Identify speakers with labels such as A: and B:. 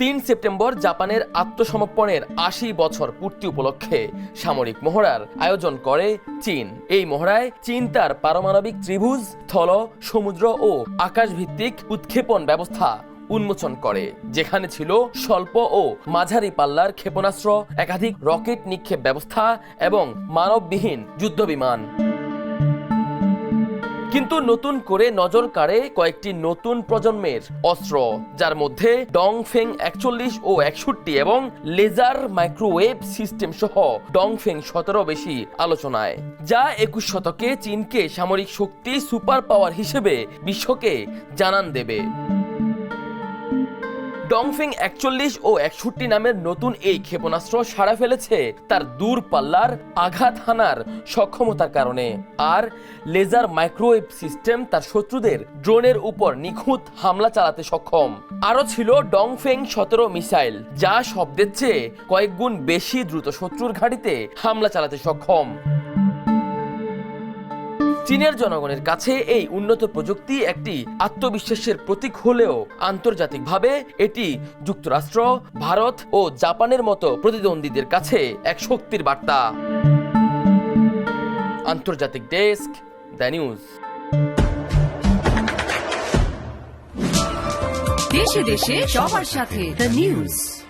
A: তিন সেপ্টেম্বর জাপানের আত্মসমর্পণের আশি বছর পূর্তি উপলক্ষে সামরিক মহড়ার আয়োজন করে চীন। এই মহড়ায় চীন তার পারমাণবিক ত্রিভুজ, স্থল, সমুদ্র ও আকাশভিত্তিক উৎক্ষেপণ ব্যবস্থা উন্মোচন করে, যেখানে ছিল স্বল্প ও মাঝারি পাল্লার ক্ষেপণাস্ত্র, একাধিক রকেট নিক্ষেপ ব্যবস্থা এবং মানববিহীন যুদ্ধবিমান। কিন্তু নতুন করে নজর কাড়ে কয়েকটি নতুন প্রজন্মের অস্ত্র, যার মধ্যে ডং ফেং একচল্লিশ ও একষট্টি এবং লেজার মাইক্রোওয়েভ সিস্টেম সহ ডং ফেং সতেরো বেশি আলোচনায়, যা একুশ শতকে চীনকে সামরিক শক্তি সুপার পাওয়ার হিসেবে বিশ্বকে জানান দেবে। ডংফিং একচল্লিশ ও একষট্টি নামের নতুন এই ক্ষেপণাস্ত্র সাড়া ফেলেছে তার দূর পাল্লার আঘাত হানার সক্ষমতার কারণে। আর লেজার মাইক্রোওয়েভ সিস্টেম তার শত্রুদের ড্রোনের উপর নিখুঁত হামলা চালাতে সক্ষম। আরও ছিল ডংফেং সতেরো মিসাইল, যা শব্দের চেয়ে কয়েক গুণ বেশি দ্রুত শত্রুর ঘাঁটিতে হামলা চালাতে সক্ষম। চীনের জনগণের কাছে এই উন্নত প্রযুক্তি একটি আত্মবিশ্বাসের প্রতীক হলেও আন্তর্জাতিকভাবে এটি যুক্তরাষ্ট্র, ভারত ও জাপানের মতো প্রতিদ্বন্দ্বীদের কাছে এক শক্তির বার্তা। আন্তর্জাতিক ডেস্ক, দ্য নিউজ।
B: দেশে দেশে সবার সাথে দ্য নিউজ।